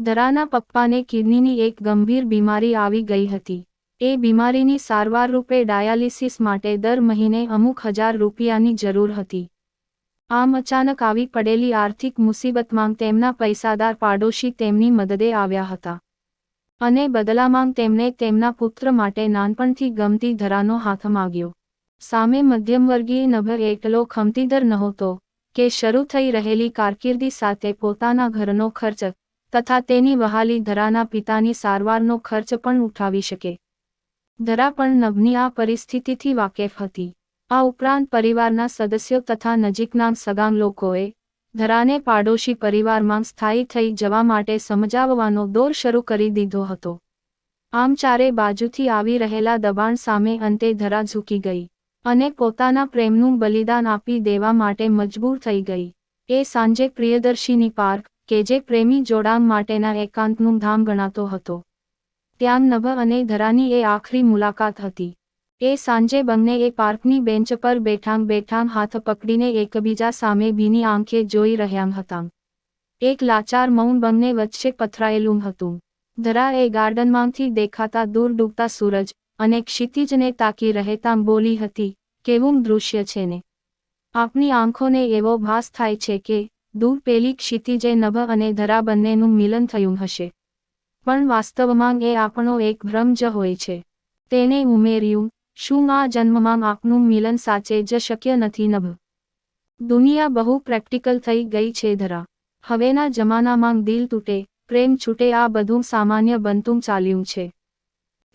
ધરાના પપ્પાને કિડનીની એક ગંભીર બીમારી આવી ગઈ હતી. એ બીમારીની સારવાર રૂપે ડાયાલિસિસ માટે દર મહિને અમુક હજાર રૂપિયાની જરૂર હતી. આમ અચાનક આવી પડેલી આર્થિક મુસીબતમાં તેમના પૈસાદાર પાડોશી તેમની મદદે આવ્યા હતા. અને બદલામાં તેમણે તેમના પુત્ર માટે નાનપણથી ગમતી ધરાનો હાથ માગ્યો. સામે મધ્યમવર્ગીય નભ એટલો ખમતીદર નહોતો, કે શરૂ થઈ રહેલી કારકિર્દી સાથે પોતાના ઘરનો ખર્ચ તથા તેની વહાલી ધરાના પિતાની સારવારનો ખર્ચ પણ ઉઠાવી શકે. ધરા પણ નભની આ પરિસ્થિતિથી વાકેફ હતી. આ ઉપરાંત પરિવારના સદસ્યો તથા નજીકના સગામ લોકોએ ધરાને પાડોશી પરિવારમાં સ્થાયી થઈ જવા માટે સમજાવવાનો દોર શરૂ કરી દીધો હતો. આમ ચારે બાજુથી આવી રહેલા દબાણ સામે અંતે ધરા ઝૂકી ગઈ અને પોતાના પ્રેમનું બલિદાન આપી દેવા માટે મજબૂર થઈ ગઈ. એ સાંજે પ્રિયદર્શીની પાર્ક કે જે પ્રેમી જોડાણ માટેના એકાંતનું ધામ ગણાતો હતો. ત્યાં નભ અને ધરાની એ આખરી મુલાકાત હતી. એ સાંજે બંને એ પાર્કની બેન્ચ પર બેઠાંગ બેઠાંગ હાથ પકડીને એકબીજા સામે ભીની આંખે જોઈ રહ્યા હતા. એક લાચાર મૌન બંને વચ્ચે પથરાયેલું હતું. ધરા એ ગાર્ડનમાંથી દેખાતા દૂર ડૂબતા સૂરજ અને ક્ષિતિજને તાકી રહેતા બોલી હતી, કેવું દૃશ્ય છે ને? આપની આંખોને એવો ભાસ થાય છે કે દૂર પેલી ક્ષિતિજે નભ અને ધરા બંનેનું મિલન થયું હશે. પણ વાસ્તવમાં એ આપણો એક ભ્રમ જ હોય છે. તેને ઉમેર્યું, શું આ જન્મમાં આપનું મિલન સાચે જ શક્ય નથી નભ? દુનિયા બહુ પ્રેક્ટિકલ થઈ ગઈ છે ધરા. હવેના જમાનામાં દિલ તૂટે, પ્રેમ છૂટે, આ બધું સામાન્ય બનતું ચાલ્યું છે.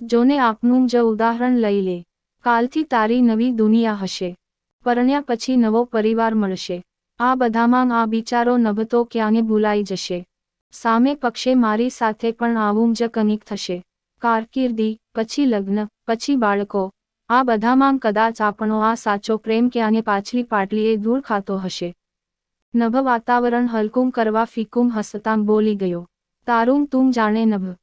જોને આપનું જ ઉદાહરણ લઈ લે. કાલથી તારી નવી દુનિયા હશે. પરણ્યા પછી નવો પરિવાર મળશે. આ બધામાં આ બિચારો નભતો ક્યાંને ભૂલાઈ જશે. સામે પક્ષે મારી સાથે પણ આવું જ કનિક થશે. કારકિર્દી, પછી લગ્ન, પછી બાળકો. આ બધામાં કદાચ આપણો આ સાચો પ્રેમ ક્યાંને પાછલી પાટલીએ દૂર ખાતો હશે. નભ વાતાવરણ હલકું કરવા ફીકું હસતાં બોલી ગયો. તારું તું જાણે નભ.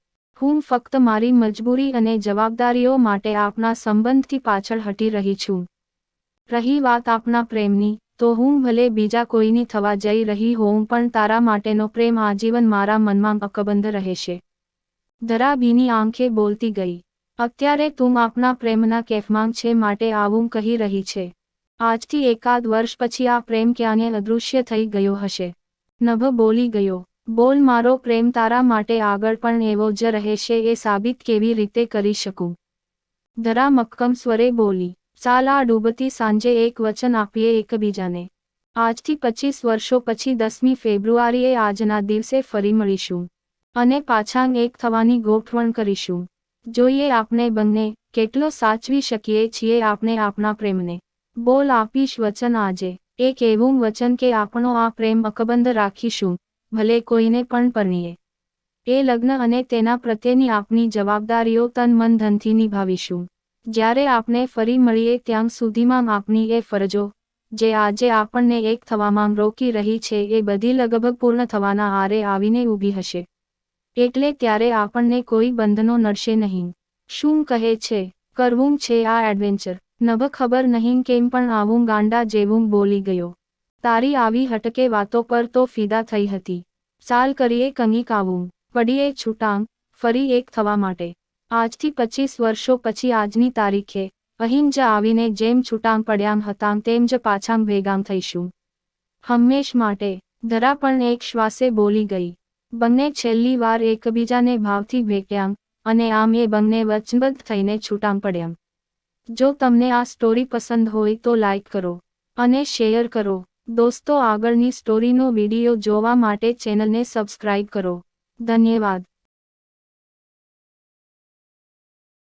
હું ફક્ત મારી મજબૂરી અને જવાબદારીઓ માટે આપના સંબંધથી પાછળ હટી રહી છું. રહી વાત આપના પ્રેમની. તો હું ભલે બીજા કોઈની થવા જઈ રહી હોઉં, પણ તારા માટેનો પ્રેમ આજીવન મારા મનમાં અકબંધ રહેશે. ધરા ભીની આંખે બોલતી ગઈ. અત્યારે તું આપના પ્રેમના કેફમાં છે માટે આવું કહી રહી છે. આજથી એકાદ વર્ષ પછી આ પ્રેમ ક્યાંને અદૃશ્ય થઈ ગયો હશે? નભ બોલી ગયો. બોલ, મારો પ્રેમ તારા માટે આગળ પણ એવો જ રહેશે એ સાબિત કેવી રીતે કરી શકું? ધરા મક્કમ સ્વરે બોલી. ચાલ આ ડૂબતી સાંજે એક વચન આપીએ એકબીજાને. આજથી પચીસ વર્ષો પછી દસમી ફેબ્રુઆરીએ આજના દિવસે ફરી મળીશું. અને પાછા એક થવાની ગોઠવણ કરીશું. જોઈએ આપણે બંને કેટલો સાચવી શકીએ છીએ આપણે આપણા પ્રેમને. બોલ આપીશ વચન આજે. એક એવું વચન કે આપણો આ પ્રેમ અકબંધ રાખીશું, ભલે કોઈને પણ પરણીએ. એ લગ્ન અને તેના પ્રત્યેની આપની જવાબદારીઓ તન મન ધનથી નિભાવીશું. જ્યારે આપણે ફરી મળીએ ત્યાં સુધીમાં આપની એ ફરજો, જે આજે આપણને એક થવામાં રોકી રહી છે, એ બધી લગભગ પૂર્ણ થવાના આરે આવીને ઊભી હશે. એટલે ત્યારે આપણને કોઈ બંધનો નડશે નહીં. શું કહે છે? કરવું છે આ એડવેન્ચર નભ ખબર નહીં કેમ પણ આવું ગાંડા જેવું બોલી ગયો. તારી આવી હટકે વાતો પર તો ફિદા થઈ હતી. ચાલ કરીએ કંઈક આવું. પડીએ છૂટાંગ, ફરી એક થવા માટે. આજથી પચીસ વર્ષો પછી આજની તારીખે, અહીં જ આવીને જેમ છૂટામ પડ્યામ હતામ તેમ જ પાછાં ભેગામ થઈશું. હંમેશ માટે ધરા પણ એક શ્વાસે બોલી ગઈ. બંને છેલ્લી વાર એકબીજાને ભાવથી ભેટ્યાં અને આમ એ બંને વચનબદ્ધ થઈને છૂટામ પડ્યાં જો તમને આ સ્ટોરી પસંદ હોય તો લાઇક કરો, અને શેર કરો. દોસ્તો, આગળની સ્ટોરીનો વીડિયો જોવા માટે ચેનલને સબસ્ક્રાઇબ કરો. ધન્યવાદ.